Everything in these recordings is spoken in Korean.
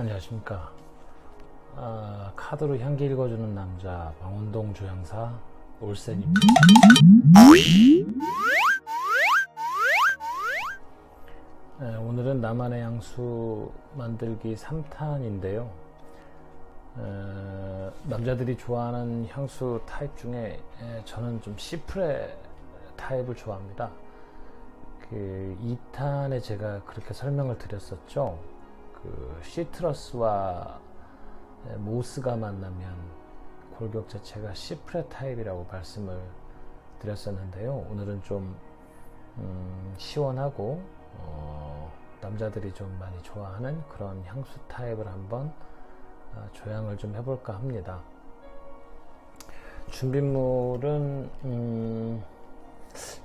안녕하십니까. 아, 카드로 향기 읽어주는 남자 망원동 조향사 올센입니다. 네, 오늘은 나만의 향수 만들기 3탄인데요. 남자들이 좋아하는 향수 타입 중에 에, 저는 좀 시프레 타입을 좋아합니다. 그 2탄에 제가 그렇게 설명을 드렸었죠. 그 시트러스와 모스가 만나면 골격 자체가 시프레 타입이라고 말씀을 드렸었는데요. 오늘은 좀 음, 시원하고 어, 남자들이 좀 많이 좋아하는 그런 향수 타입을 한번 어, 조향을 좀 해볼까 합니다. 준비물은 음,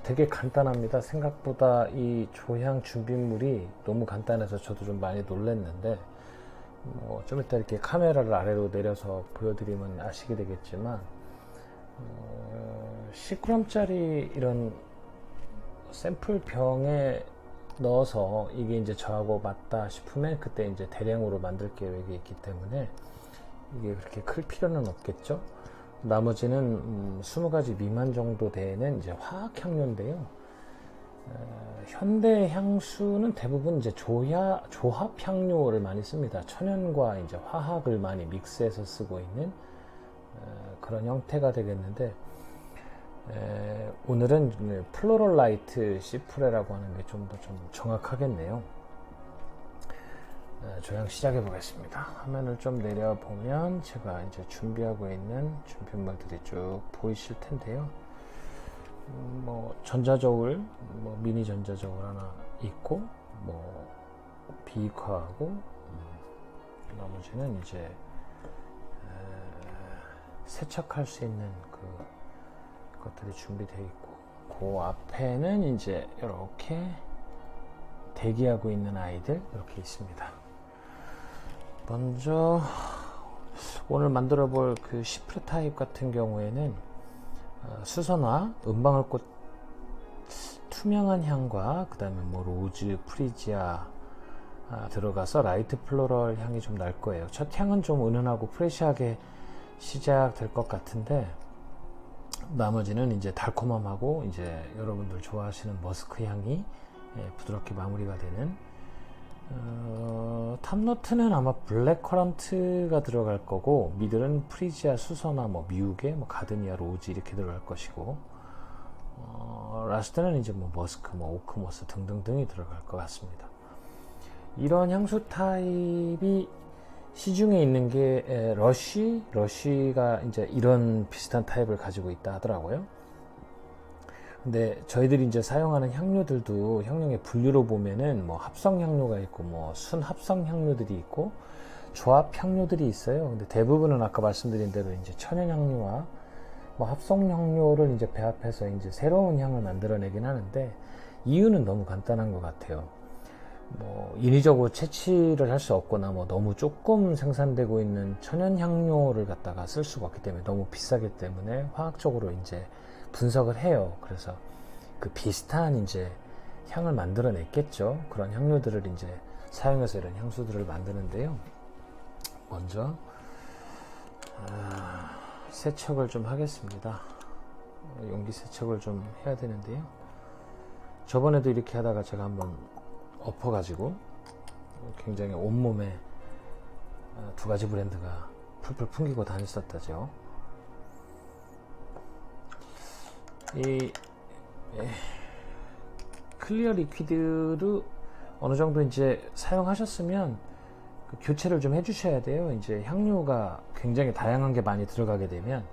되게 간단합니다. 생각보다 이 조향 준비물이 너무 간단해서 저도 좀 많이 놀랐는데 뭐 좀 이따 이렇게 카메라를 아래로 내려서 보여드리면 아시게 되겠지만 어, 10g짜리 이런 샘플 병에 넣어서 이게 이제 저하고 맞다 싶으면 그때 이제 대량으로 만들 계획이 있기 때문에 이게 그렇게 클 필요는 없겠죠. 나머지는 음, 20가지 미만 정도 되는 이제 화학 향료인데요. 어, 현대 향수는 대부분 이제 조야, 조합 향료를 많이 씁니다. 천연과 이제 화학을 많이 믹스해서 쓰고 있는 어, 그런 형태가 되겠는데 에, 오늘은 플로럴라이트 시프레라고 하는 게 좀 더좀 정확하겠네요. 에, 조향 시작해 보겠습니다. 화면을 좀 내려보면 제가 이제 준비하고 있는 준비물들이 쭉 보이실 텐데요. 음, 뭐 전자저울, 뭐 미니 전자저울 하나 있고, 뭐 비과하고 음, 나머지는 이제 에, 세척할 수 있는 그 것들이 준비되어 있고, 그 앞에는 이제 이렇게 대기하고 있는 아이들 이렇게 있습니다. 먼저 오늘 만들어 볼 그 시프레 타입 같은 경우에는 어, 수선화, 은방울꽃 투명한 향과 그 다음에 뭐 로즈, 프리지아 아, 들어가서 라이트 플로럴 향이 좀 날 거예요. 첫 향은 좀 은은하고 프레시하게 시작될 것 같은데 나머지는 이제 달콤함하고 이제 여러분들 좋아하시는 머스크 향이 예, 부드럽게 마무리가 되는 어, 탑노트는 아마 블랙 커런트가 들어갈 거고 미들은 프리지아 수선화 뭐 미우개 뭐 가드니아 로즈 이렇게 들어갈 것이고 어, 라스트는 이제 뭐 머스크 뭐 오크모스 등등등이 들어갈 것 같습니다. 이런 향수 타입이 시중에 있는 게 에, 러쉬? 러쉬가 이제 이런 비슷한 타입을 가지고 있다 하더라고요 근데 저희들이 이제 사용하는 향료들도 향료의 분류로 보면은 뭐 합성 향료가 있고 뭐 순합성 향료들이 있고 조합 향료들이 있어요. 근데 대부분은 아까 말씀드린 대로 이제 천연 향료와 뭐 합성 향료를 이제 배합해서 이제 새로운 향을 만들어내긴 하는데 이유는 너무 간단한 것 같아요. 뭐 인위적으로 채취를 할 수 없거나 뭐 너무 조금 생산되고 있는 천연 향료를 갖다가 쓸 수가 없기 때문에 너무 비싸기 때문에 화학적으로 이제 분석을 해요. 그래서 그 비슷한 이제 향을 만들어냈겠죠. 그런 향료들을 이제 사용해서 이런 향수들을 만드는데요. 먼저 아, 세척을 좀 하겠습니다. 용기 세척을 좀 해야 되는데요. 저번에도 이렇게 하다가 제가 한번 엎어가지고 굉장히 온몸에 아, 두 가지 브랜드가 풀풀 풍기고 다녔었다죠. 이 에, 클리어 리퀴드를 어느 정도 이제 사용하셨으면 그 교체를 좀 해주셔야 돼요. 이제 향료가 굉장히 다양한 게 많이 들어가게 되면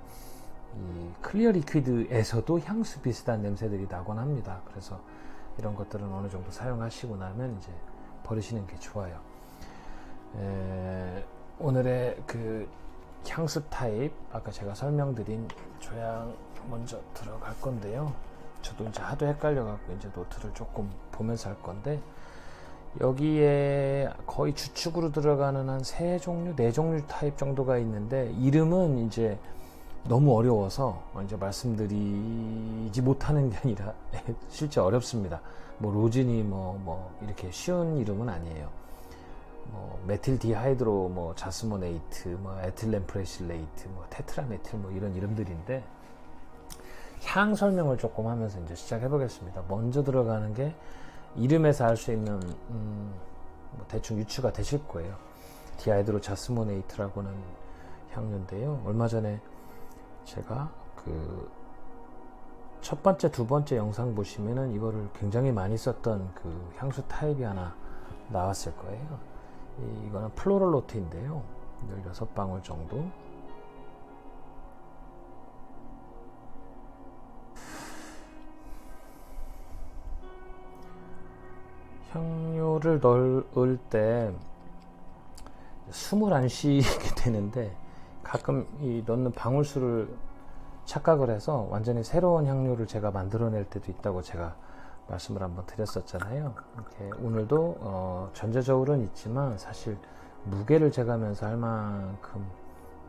이 클리어 리퀴드에서도 향수 비슷한 냄새들이 나곤 합니다. 그래서 이런 것들은 어느 정도 사용하시고 나면 이제 버리시는 게 좋아요. 에, 오늘의 그 향수 타입 아까 제가 설명드린 조향 먼저 들어갈 건데요. 저도 이제 하도 헷갈려 갖고 이제 노트를 조금 보면서 할 건데 여기에 거의 주축으로 들어가는 한 세 종류, 네 종류 타입 정도가 있는데 이름은 이제 너무 어려워서 이제 말씀드리지 못하는 게 아니라 실제 어렵습니다. 뭐 로즈니 뭐, 뭐 이렇게 쉬운 이름은 아니에요. 뭐 메틸 디하이드로 뭐 자스모네이트, 뭐 에틸렌 프레실레이트, 뭐 테트라메틸 뭐 이런 이름들인데 향 설명을 조금 하면서 이제 시작해 보겠습니다. 먼저 들어가는 게 이름에서 알 수 있는 음, 뭐 대충 유추가 되실 거예요. 디하이드로 자스모네이트라고는 향료인데요. 얼마 전에 제가 그 첫 번째, 두 번째 영상 보시면은 이거를 굉장히 많이 썼던 그 향수 타입이 하나 나왔을 거예요. 이- 이거는 플로럴 노트인데요. 16방울 정도. 향료를 넣을 때 숨을 안 쉬게 되는데 가끔 이 넣는 방울수를 착각을 해서 완전히 새로운 향료를 제가 만들어낼 때도 있다고 제가 말씀을 한번 드렸었잖아요. 이렇게 오늘도 어, 전제적으로는 있지만 사실 무게를 재가면서 할 만큼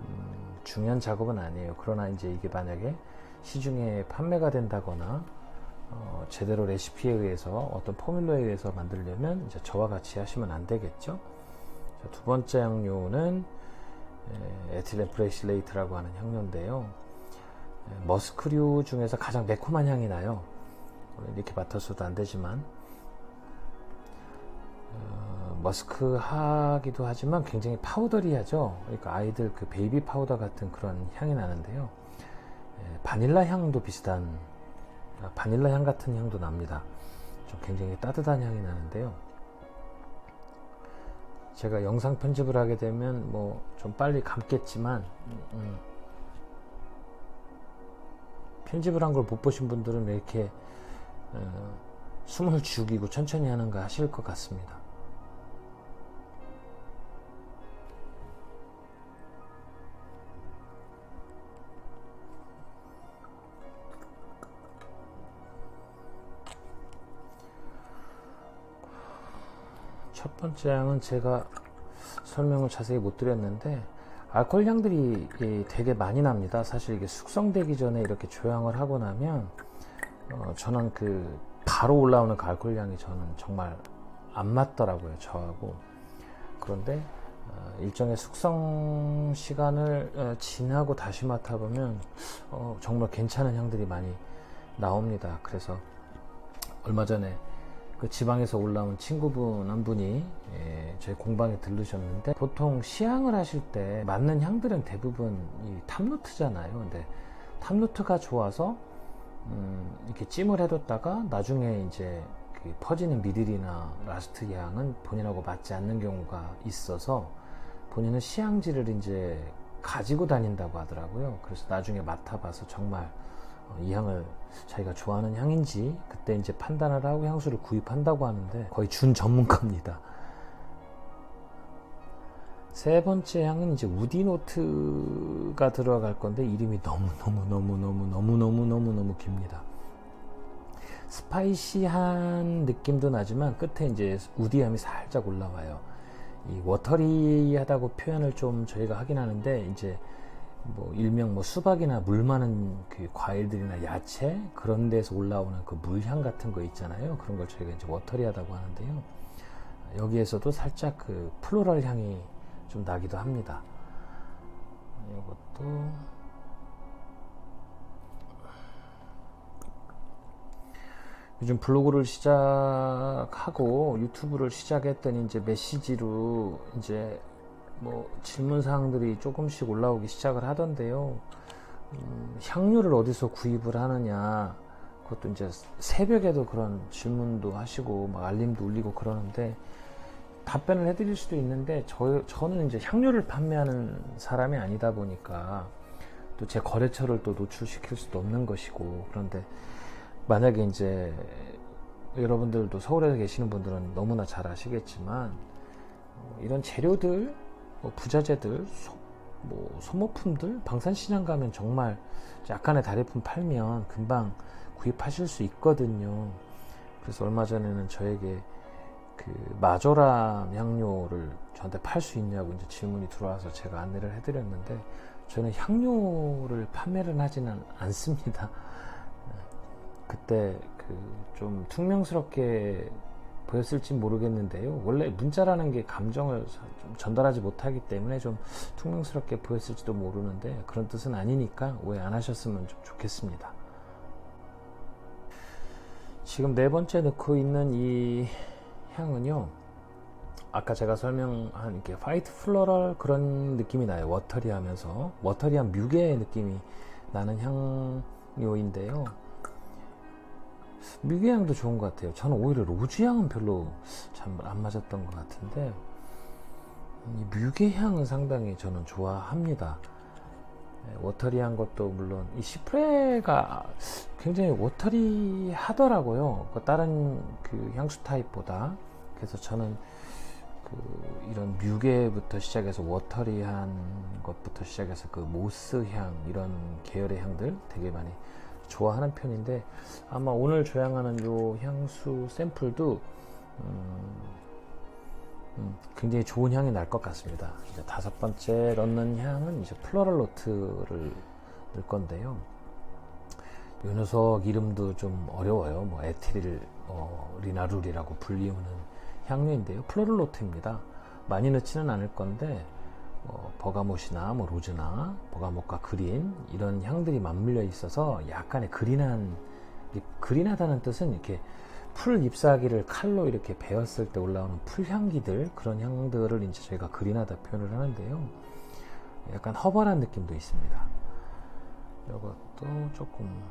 음, 중요한 작업은 아니에요. 그러나 이제 이게 만약에 시중에 판매가 된다거나 어, 제대로 레시피에 의해서 어떤 포뮬러에 의해서 만들려면 이제 저와 같이 하시면 안 되겠죠. 자, 두 번째 향료는 에, 에틸렌 브레실레이트라고 하는 향료인데요. 에, 머스크류 중에서 가장 매콤한 향이 나요. 이렇게 맡았어도 안 되지만 어, 머스크 하기도 하지만 굉장히 파우더리하죠. 그러니까 아이들 그 베이비 파우더 같은 그런 향이 나는데요. 에, 바닐라 향도 비슷한 아, 바닐라 향 같은 향도 납니다. 좀 굉장히 따뜻한 향이 나는데요. 제가 영상 편집을 하게 되면 뭐 좀 빨리 감겠지만 음, 음. 편집을 한 걸 못 보신 분들은 왜 이렇게 어, 숨을 죽이고 천천히 하는가 하실 것 같습니다. 첫 번째 향은 제가 설명을 자세히 못 드렸는데 알코올 향들이 이 되게 많이 납니다. 사실 이게 숙성되기 전에 이렇게 조향을 하고 나면 어, 저는 그 바로 올라오는 그 알코올 향이 저는 정말 안 맞더라고요. 저하고 그런데 어, 일정의 숙성 시간을 어, 지나고 다시 맡아보면 어, 정말 괜찮은 향들이 많이 나옵니다. 그래서 얼마 전에 그 지방에서 올라온 친구분 한 분이 예, 저희 공방에 들르셨는데 보통 시향을 하실 때 맞는 향들은 대부분 이 탑노트잖아요. 근데 탑노트가 좋아서 음, 이렇게 찜을 해뒀다가 나중에 이제 그 퍼지는 미들이나 라스트 향은 본인하고 맞지 않는 경우가 있어서 본인은 시향지를 이제 가지고 다닌다고 하더라고요. 그래서 나중에 맡아봐서 정말 어, 이 향을 자기가 좋아하는 향인지 그때 이제 판단을 하고 향수를 구입한다고 하는데 거의 준 전문가입니다. 세 번째 향은 이제 우디노트가 들어갈 건데 이름이 너무 너무 너무 너무 너무 너무 너무 너무 깁니다. 스파이시한 느낌도 나지만 끝에 이제 우디함이 살짝 올라와요. 이 워터리하다고 표현을 좀 저희가 하긴 하는데 이제 뭐 일명 뭐 수박이나 물 많은 그 과일들이나 야채 그런 데서 올라오는 그 물향 같은 거 있잖아요. 그런 걸 저희가 이제 워터리하다고 하는데요. 여기에서도 살짝 그 플로럴 향이 좀 나기도 합니다. 이것도 요즘 블로그를 시작하고 유튜브를 시작했더니 이제 메시지로 이제 뭐 질문 사항들이 조금씩 올라오기 시작을 하던데요. 음, 향료를 어디서 구입을 하느냐 그것도 이제 새벽에도 그런 질문도 하시고 막 알림도 울리고 그러는데 답변을 해드릴 수도 있는데 저, 저는 이제 향료를 판매하는 사람이 아니다 보니까 또 제 거래처를 또 노출시킬 수도 없는 것이고 그런데 만약에 이제 여러분들도 서울에 계시는 분들은 너무나 잘 아시겠지만 어, 이런 재료들 뭐 부자재들 소, 뭐 소모품들 방산시장 가면 정말 약간의 다리품 팔면 금방 구입하실 수 있거든요. 그래서 얼마 전에는 저에게 그 마조람 향료를 저한테 팔 수 있냐고 이제 질문이 들어와서 제가 안내를 해드렸는데 저는 향료를 판매를 하지는 않습니다. 그때 그 좀 퉁명스럽게 보였을지 모르겠는데요. 원래 문자라는 게 감정을 좀 전달하지 못하기 때문에 좀 퉁명스럽게 보였을지도 모르는데 그런 뜻은 아니니까 오해 안 하셨으면 좀 좋겠습니다. 지금 네 번째 넣고 있는 이 향은요. 아까 제가 설명한 이렇게 화이트 플로럴 그런 느낌이 나요. 워터리 하면서 워터리한 뮤게 느낌이 나는 향료인데요. 뮤게 향도 좋은 것 같아요. 저는 오히려 로즈 향은 별로 참안 맞았던 것 같은데 이 뮤게 향은 상당히 저는 좋아합니다. 네, 워터리한 것도 물론 이 시프레가 굉장히 워터리 하더라고요. 그 다른 그 향수 타입보다 그래서 저는 그 이런 뮤게부터 시작해서 워터리한 것부터 시작해서 그 모스 향 이런 계열의 향들 되게 많이 좋아하는 편인데 아마 오늘 조향하는 요 향수 샘플도 음, 음, 굉장히 좋은 향이 날 것 같습니다. 이제 다섯 번째 넣는 향은 이제 플로럴 노트를 넣을 건데요. 이 녀석 이름도 좀 어려워요. 뭐 에티릴 어, 리나룰이라고 불리우는 향료인데요. 플로럴 노트입니다. 많이 넣지는 않을 건데 뭐 버가못이나 뭐 로즈나 버가못과 그린 이런 향들이 맞물려 있어서 약간의 그린한 이 그린하다는 뜻은 이렇게 풀 잎사귀를 칼로 이렇게 베었을 때 올라오는 풀 향기들 그런 향들을 이제 저희가 그린하다 표현을 하는데요. 약간 허벌한 느낌도 있습니다. 이것도 조금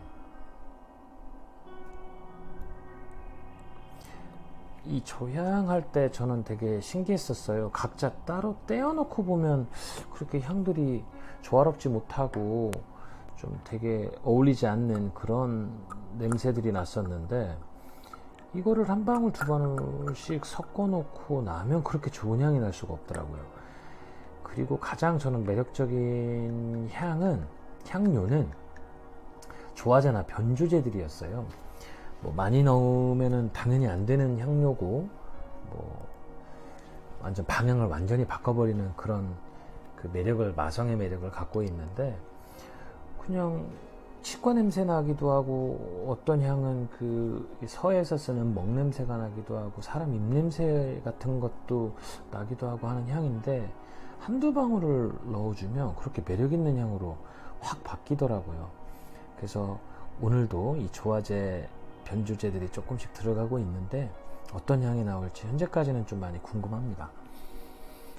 이 조향할 때 저는 되게 신기했었어요. 각자 따로 떼어놓고 보면 그렇게 향들이 조화롭지 못하고 좀 되게 어울리지 않는 그런 냄새들이 났었는데 이거를 한 방울 두 방울씩 섞어 놓고 나면 그렇게 좋은 향이 날 수가 없더라고요. 그리고 가장 저는 매력적인 향은 향료는 조화제나 변주제들이었어요. 뭐 많이 넣으면은 당연히 안 되는 향료고 뭐 완전 방향을 완전히 바꿔버리는 그런 그 매력을 마성의 매력을 갖고 있는데 그냥 치과 냄새 나기도 하고 어떤 향은 그 서에서 쓰는 먹 냄새가 나기도 하고 사람 입 냄새 같은 것도 나기도 하고 하는 향인데 한두 방울을 넣어주면 그렇게 매력 있는 향으로 확 바뀌더라고요. 그래서 오늘도 이 조화제 변주제들이 조금씩 들어가고 있는데 어떤 향이 나올지 현재까지는 좀 많이 궁금합니다.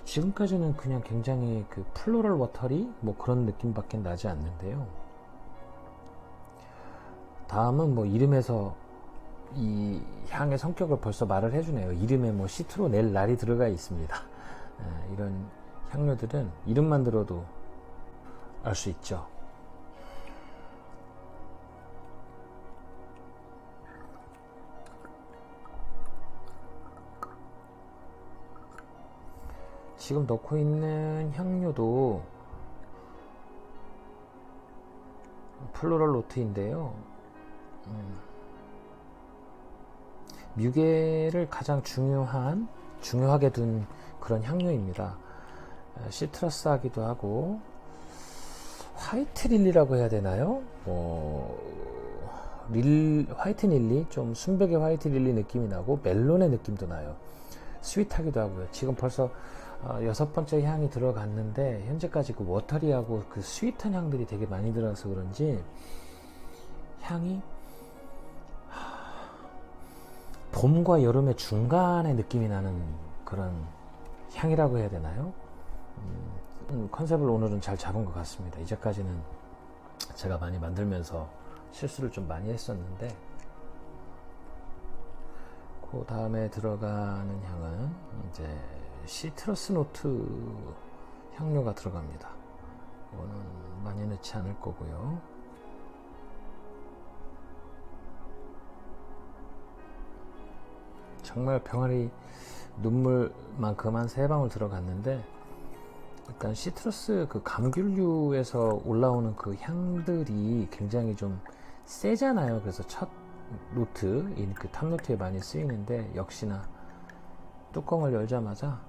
지금까지는 그냥 굉장히 그 플로럴 워터리 뭐 그런 느낌밖에 나지 않는데요. 다음은 뭐 이름에서 이 향의 성격을 벌써 말을 해주네요. 이름에 뭐 시트로넬 날이 들어가 있습니다. 예, 이런 향료들은 이름만 들어도 알 수 있죠. 지금 넣고 있는 향료도 플로럴 노트인데요. 음, 뮤게를 가장 중요한 중요하게 둔 그런 향료입니다. 시트러스하기도 하고 화이트 릴리라고 해야 되나요? 뭐 릴, 화이트 릴리 좀 순백의 화이트 릴리 느낌이 나고 멜론의 느낌도 나요. 스윗하기도 하고요. 지금 벌써 어, 여섯 번째 향이 들어갔는데 현재까지 그 워터리하고 그 스윗한 향들이 되게 많이 들어서 그런지 향이 봄과 여름의 중간의 느낌이 나는 그런 향이라고 해야 되나요? 음, 컨셉을 오늘은 잘 잡은 것 같습니다. 이제까지는 제가 많이 만들면서 실수를 좀 많이 했었는데 그 다음에 들어가는 향은 이제 시트러스 노트 향료가 들어갑니다. 이거는 많이 넣지 않을 거고요. 정말 병아리 눈물만큼 한 세 방울 들어갔는데 일단 시트러스 그 감귤류에서 올라오는 그 향들이 굉장히 좀 세잖아요. 그래서 첫 노트, 그 탑노트에 많이 쓰이는데 역시나 뚜껑을 열자마자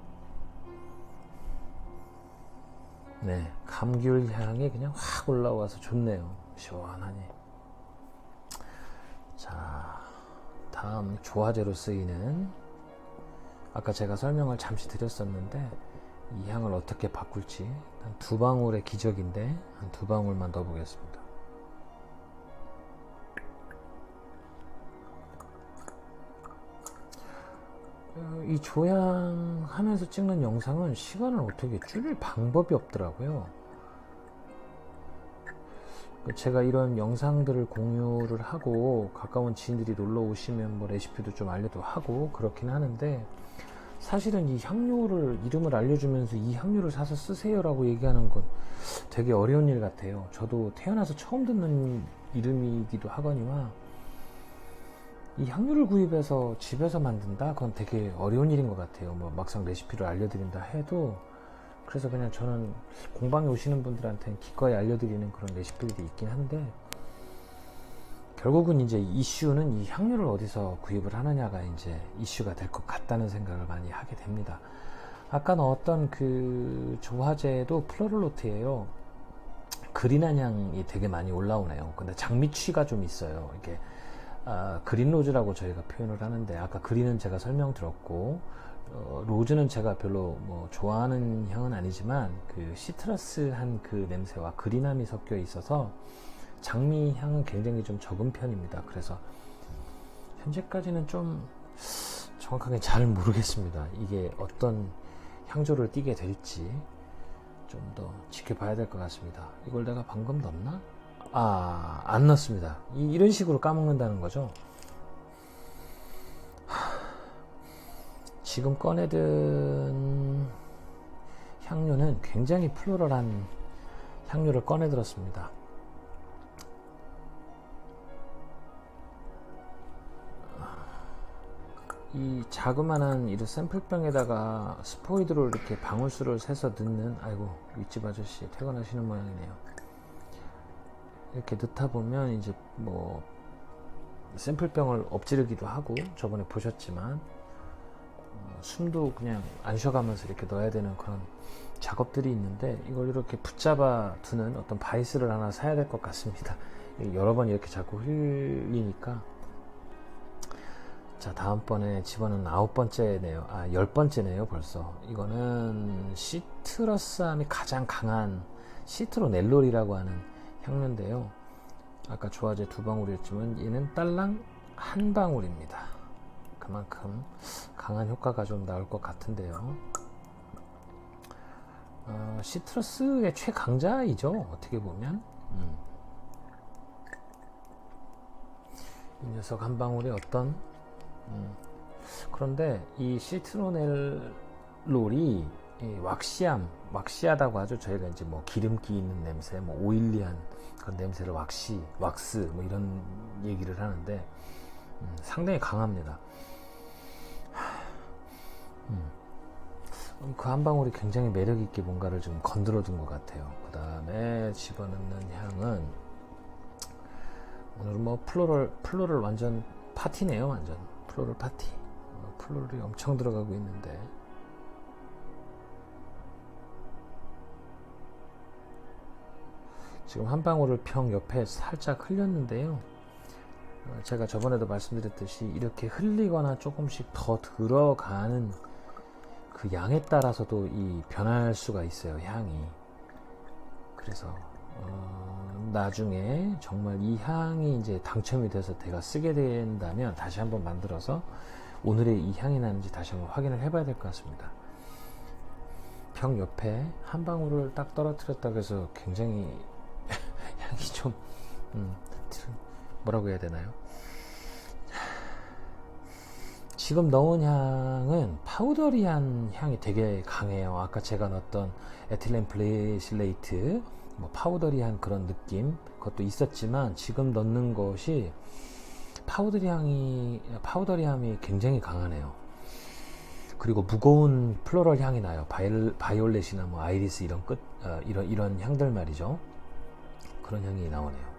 네 감귤 향이 그냥 확 올라와서 좋네요. 시원하니. 자 다음 조화제로 쓰이는 아까 제가 설명을 잠시 드렸었는데 이 향을 어떻게 바꿀지 한 두 방울의 기적인데 한 두 방울만 넣어 보겠습니다. 어, 이 조향하면서 찍는 영상은 시간을 어떻게 줄일 방법이 없더라고요. 제가 이런 영상들을 공유를 하고 가까운 지인들이 놀러 오시면 뭐 레시피도 좀 알려도 하고 그렇긴 하는데 사실은 이 향료를 이름을 알려주면서 이 향료를 사서 쓰세요라고 얘기하는 건 되게 어려운 일 같아요. 저도 태어나서 처음 듣는 이름이기도 하거니와 이 향료를 구입해서 집에서 만든다? 그건 되게 어려운 일인 것 같아요. 뭐 막상 레시피를 알려드린다 해도 그래서 그냥 저는 공방에 오시는 분들한테는 기꺼이 알려드리는 그런 레시피들이 있긴 한데 결국은 이제 이슈는 이 향료를 어디서 구입을 하느냐가 이제 이슈가 될 것 같다는 생각을 많이 하게 됩니다. 아까 넣었던 그 조화제도 플로럴로트예요. 그린한 향이 되게 많이 올라오네요. 근데 장미취가 좀 있어요. 이게 아, 그린 로즈라고 저희가 표현을 하는데 아까 그린은 제가 설명 들었고 어, 로즈는 제가 별로 뭐 좋아하는 향은 아니지만 그 시트러스한 그 냄새와 그린함이 섞여 있어서 장미 향은 굉장히 좀 적은 편입니다. 그래서 현재까지는 좀 정확하게 잘 모르겠습니다. 이게 어떤 향조를 띠게 될지 좀 더 지켜봐야 될 것 같습니다. 이걸 내가 방금 넣었나? 아, 안 넣습니다. 이, 이런 식으로 까먹는다는 거죠. 지금 꺼내든 향료는 굉장히 플로럴한 향료를 꺼내들었습니다. 이 자그마한 이 샘플병에다가 스포이드로 이렇게 방울수를 세서 넣는 아이고 윗집 아저씨 퇴근하시는 모양이네요. 이렇게 넣다 보면 이제 뭐 샘플병을 엎지르기도 하고 저번에 보셨지만 어, 숨도 그냥 안 쉬어가면서 이렇게 넣어야 되는 그런 작업들이 있는데 이걸 이렇게 붙잡아 두는 어떤 바이스를 하나 사야 될 것 같습니다. 여러 번 이렇게 자꾸 흘리니까 자 다음번에 집어넣은 아홉 번째네요. 아 열 번째네요 벌써. 이거는 시트러스함이 가장 강한 시트로넬롤이라고 하는 향료인데요. 아까 조화제 두 방울이었지만 얘는 딸랑 한 방울입니다. 그만큼 강한 효과가 좀 나올 것 같은데요. 어, 시트러스의 최강자이죠. 어떻게 보면. 음. 이 녀석 한 방울이 어떤 음. 그런데 이 시트로넬롤이 이 왁시함, 왁시하다고 하죠. 저희가 이제 뭐 기름기 있는 냄새, 뭐 오일리한 그런 냄새를 왁시, 왁스 뭐 이런 얘기를 하는데 음, 상당히 강합니다. 음. 그한 방울이 굉장히 매력 있게 뭔가를 좀 건드려 둔것 같아요. 그 다음에 집어넣는 향은 오늘 뭐 플로럴 플로럴 완전 파티네요, 완전 플로럴 파티. 어, 플로럴이 엄청 들어가고 있는데. 지금 한 방울을 평 옆에 살짝 흘렸는데요. 어, 제가 저번에도 말씀드렸듯이 이렇게 흘리거나 조금씩 더 들어가는 그 양에 따라서도 이 변할 수가 있어요, 향이. 그래서 어, 나중에 정말 이 향이 이제 당첨이 돼서 제가 쓰게 된다면 다시 한번 만들어서 오늘의 이 향이 나는지 다시 한번 확인을 해봐야 될 것 같습니다. 병 옆에 한 방울을 딱 떨어뜨렸다고 해서 굉장히 향이 좀 음, 뭐라고 해야 되나요? 지금 넣은 향은 파우더리한 향이 되게 강해요. 아까 제가 넣었던 에틸렌 블레실레이트 뭐 파우더리한 그런 느낌 그것도 있었지만 지금 넣는 것이 파우더리 향이 파우더리함이 굉장히 강하네요. 그리고 무거운 플로럴 향이 나요. 바이올, 바이올렛이나 뭐 아이리스 이런 끝 어, 이런 이런 향들 말이죠. 그런 향이 나오네요.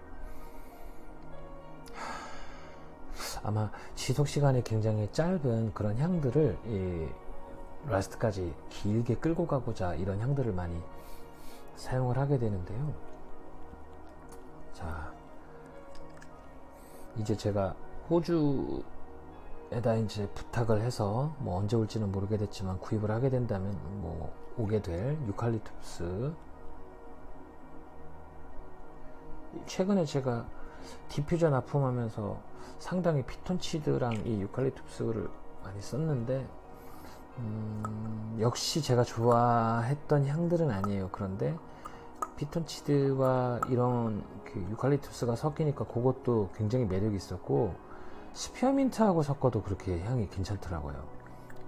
아마 지속 시간이 굉장히 짧은 그런 향들을 이 라스트까지 길게 끌고 가고자 이런 향들을 많이 사용을 하게 되는데요. 자, 이제 제가 호주 에다 이제 부탁을 해서 뭐 언제 올지는 모르겠지만 구입을 하게 된다면 뭐 오게 될 유칼립투스 최근에 제가 디퓨저 납품하면서 상당히 피톤치드랑 이 유칼립투스를 많이 썼는데 음, 역시 제가 좋아했던 향들은 아니에요. 그런데 피톤치드와 이런 그 유칼립투스가 섞이니까 그것도 굉장히 매력이 있었고 스피어민트하고 섞어도 그렇게 향이 괜찮더라고요.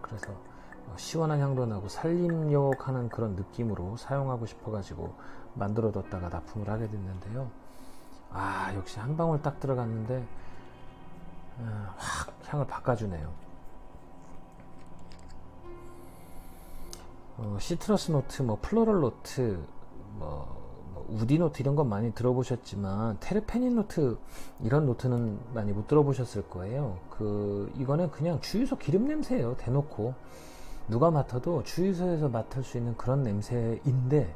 그래서 어, 시원한 향도 나고 살림욕하는 그런 느낌으로 사용하고 싶어가지고 만들어뒀다가 납품을 하게 됐는데요. 아 역시 한 방울 딱 들어갔는데 아, 확 향을 바꿔주네요. 어, 시트러스 노트, 뭐 플로럴 노트, 뭐, 뭐 우디 노트 이런 건 많이 들어보셨지만 테르페닌 노트 이런 노트는 많이 못 들어보셨을 거예요. 그 이거는 그냥 주유소 기름 냄새예요. 대놓고 누가 맡아도 주유소에서 맡을 수 있는 그런 냄새인데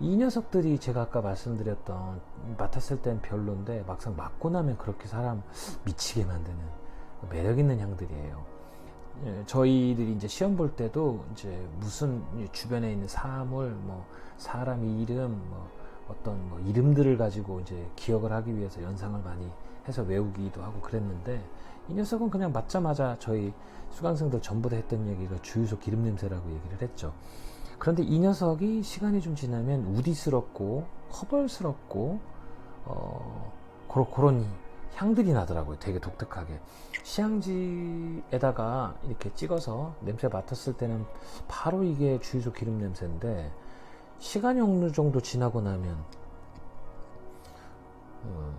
이 녀석들이 제가 아까 말씀드렸던 맡았을 땐 별론데 막상 맡고 나면 그렇게 사람 미치게 만드는 매력 있는 향들이에요. 예, 저희들이 이제 시험 볼 때도 이제 무슨 주변에 있는 사물, 뭐 사람 이름, 뭐 어떤 뭐 이름들을 가지고 이제 기억을 하기 위해서 연상을 많이 해서 외우기도 하고 그랬는데 이 녀석은 그냥 맞자마자 저희 수강생들 전부 다 했던 얘기가 주유소 기름 냄새라고 얘기를 했죠. 그런데 이 녀석이 시간이 좀 지나면 우디스럽고 허벌스럽고 어 그런 그런 향들이 나더라고요. 되게 독특하게. 시향지에다가 이렇게 찍어서 냄새 맡았을 때는 바로 이게 주유소 기름 냄새인데 시간이 어느 정도 지나고 나면 음,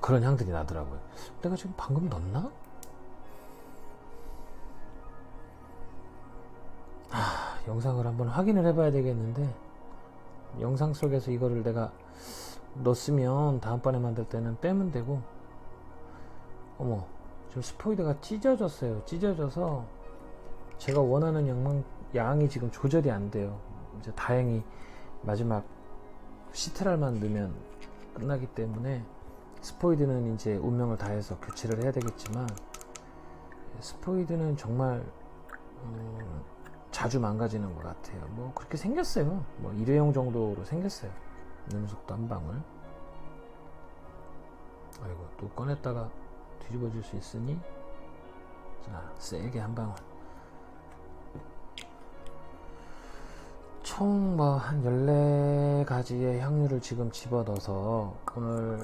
그런 향들이 나더라고요. 내가 지금 방금 넣었나? 영상을 한번 확인을 해봐야 되겠는데 영상 속에서 이거를 내가 넣었으면 다음번에 만들 때는 빼면 되고 어머 지금 스포이드가 찢어졌어요. 찢어져서 제가 원하는 양만, 양이 지금 조절이 안 돼요. 이제 다행히 마지막 시트랄만 넣으면 끝나기 때문에 스포이드는 이제 운명을 다해서 교체를 해야 되겠지만 스포이드는 정말 음, 자주 망가지는 것 같아요. 뭐 그렇게 생겼어요. 뭐 일회용 정도로 생겼어요. 눈속도 한 방울. 아이고 또 꺼냈다가 뒤집어질 수 있으니? 자 세게 한 방울. 총 뭐 한 14가지의 향료를 지금 집어넣어서 오늘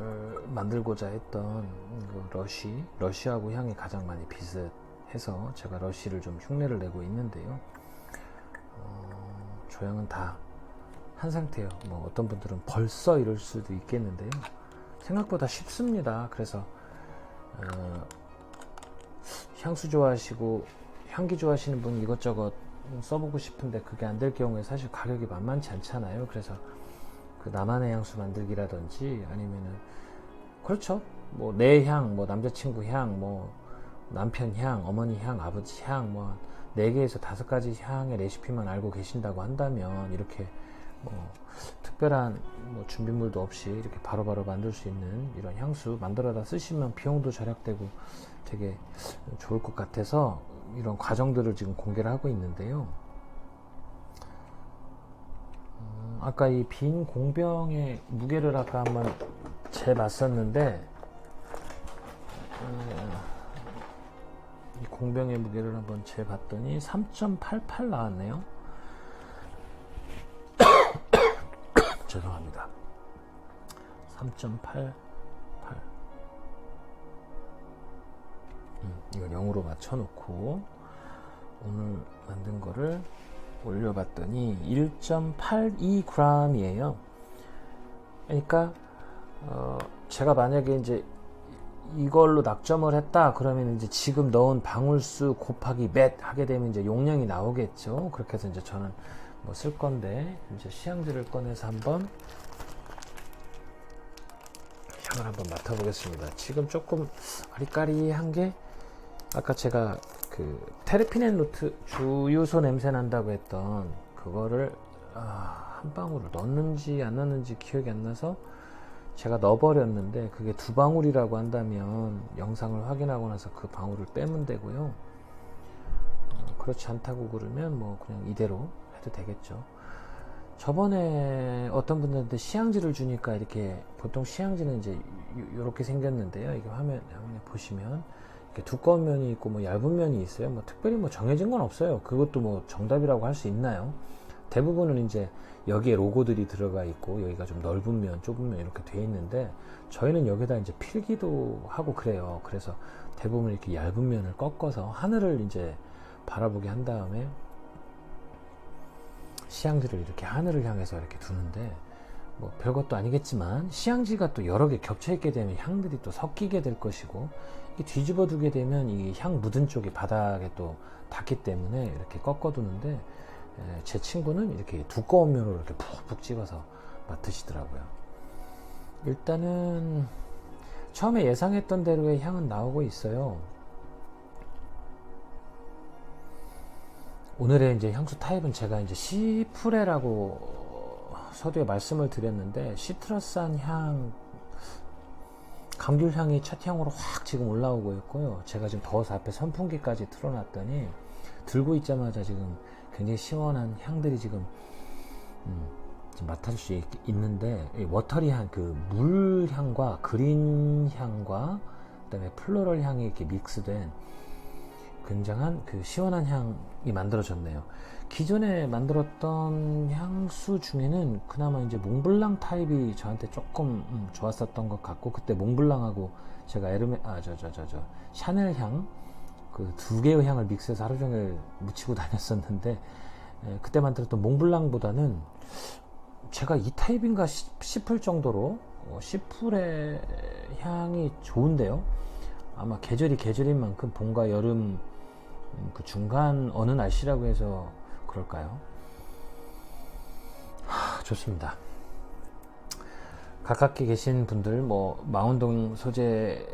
어, 만들고자 했던 그 러쉬 러쉬하고 향이 가장 많이 비슷 해서 제가 러쉬를 좀 흉내를 내고 있는데요 어, 조향은 다 한 상태예요 뭐 어떤 분들은 벌써 이럴 수도 있겠는데요 생각보다 쉽습니다 그래서 어, 향수 좋아하시고 향기 좋아하시는 분 이것저것 써보고 싶은데 그게 안 될 경우에 사실 가격이 만만치 않잖아요. 그래서 그 나만의 향수 만들기라든지 아니면은 그렇죠. 뭐 내 향, 뭐 남자친구 향, 뭐 남편 향, 어머니 향, 아버지 향, 뭐네 개에서 다섯 가지 향의 레시피만 알고 계신다고 한다면 이렇게 뭐 특별한 뭐 준비물도 없이 이렇게 바로 바로 만들 수 있는 이런 향수 만들어다 쓰시면 비용도 절약되고 되게 좋을 것 같아서 이런 과정들을 지금 공개를 하고 있는데요. 음, 아까 이 빈 공병의 무게를 아까 한번 재봤었는데 음, 이 공병의 무게를 한번 재봤더니 3.88 나왔네요. 죄송합니다. 3.88 음, 이걸 0으로 맞춰놓고 오늘 만든 거를 올려봤더니 1.82g이에요. 그러니까 어, 제가 만약에 이제 이걸로 낙점을 했다 그러면 이제 지금 넣은 방울수 곱하기 몇 하게 되면 이제 용량이 나오겠죠. 그렇게 해서 이제 저는 뭐 쓸 건데 이제 시향지를 꺼내서 한번 향을 한번 맡아보겠습니다. 지금 조금 아리까리한 게 아까 제가 그 테르피넨 노트 주유소 냄새 난다고 했던 그거를 아, 한 방울을 넣었는지 안 넣었는지 기억이 안 나서 제가 넣어버렸는데 그게 두 방울이라고 한다면 영상을 확인하고 나서 그 방울을 빼면 되고요. 어, 그렇지 않다고 그러면 뭐 그냥 이대로 해도 되겠죠. 저번에 어떤 분들한테 시향지를 주니까 이렇게 보통 시향지는 이제 이렇게 생겼는데요. 이게 화면, 화면에 보시면 이렇게 두꺼운 면이 있고 뭐 얇은 면이 있어요. 뭐 특별히 뭐 정해진 건 없어요. 그것도 뭐 정답이라고 할 수 있나요? 대부분은 이제 여기에 로고들이 들어가 있고 여기가 좀 넓은 면, 좁은 면 이렇게 돼 있는데 저희는 여기다 이제 필기도 하고 그래요. 그래서 대부분 이렇게 얇은 면을 꺾어서 하늘을 이제 바라보게 한 다음에 시향지를 이렇게 하늘을 향해서 이렇게 두는데 뭐 별것도 아니겠지만 시향지가 또 여러 개 겹쳐 있게 되면 향들이 또 섞이게 될 것이고 뒤집어 두게 되면 이 향 묻은 쪽이 바닥에 또 닿기 때문에 이렇게 꺾어 두는데 에, 제 친구는 이렇게 두꺼운 면으로 이렇게 푹푹 찍어서 맡으시더라고요. 일단은 처음에 예상했던 대로의 향은 나오고 있어요. 오늘의 이제 향수 타입은 제가 이제 시프레라고 서두에 말씀을 드렸는데 시트러스한 향, 감귤 향이 첫 향으로 확 지금 올라오고 있고요. 제가 지금 더워서 앞에 선풍기까지 틀어놨더니 들고 있자마자 지금 굉장히 시원한 향들이 지금 음, 지금 맡을 수 있, 있는데 이 워터리한 그 물 향과 그린 향과 그다음에 플로럴 향이 이렇게 믹스된 굉장한 그 시원한 향이 만들어졌네요. 기존에 만들었던 향수 중에는 그나마 이제 몽블랑 타입이 저한테 조금 음, 좋았었던 것 같고 그때 몽블랑하고 제가 에르메 아저 저저저 샤넬 향 그 두 개의 향을 믹스해서 하루 종일 묻히고 다녔었는데 에, 그때 만들었던 몽블랑보다는 제가 이 타입인가 시- 싶을 정도로 어, 시풀의 향이 좋은데요. 아마 계절이 계절인 만큼 봄과 여름 음, 그 중간 어느 날씨라고 해서 그럴까요? 하, 좋습니다. 가깝게 계신 분들, 뭐 망원동 소재에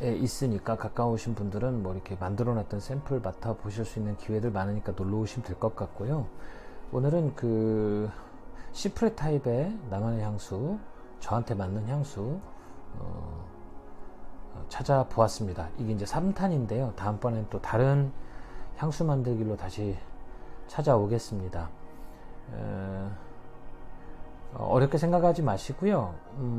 있으니까 가까우신 분들은 뭐 이렇게 만들어놨던 샘플 맡아 보실 수 있는 기회들 많으니까 놀러 오시면 될 것 같고요. 오늘은 그 시프레 타입의 나만의 향수, 저한테 맞는 향수 어, 어, 찾아보았습니다. 이게 이제 3탄인데요. 다음번엔 또 다른 향수 만들기로 다시 찾아오겠습니다. 에, 어, 어렵게 생각하지 마시고요. 음,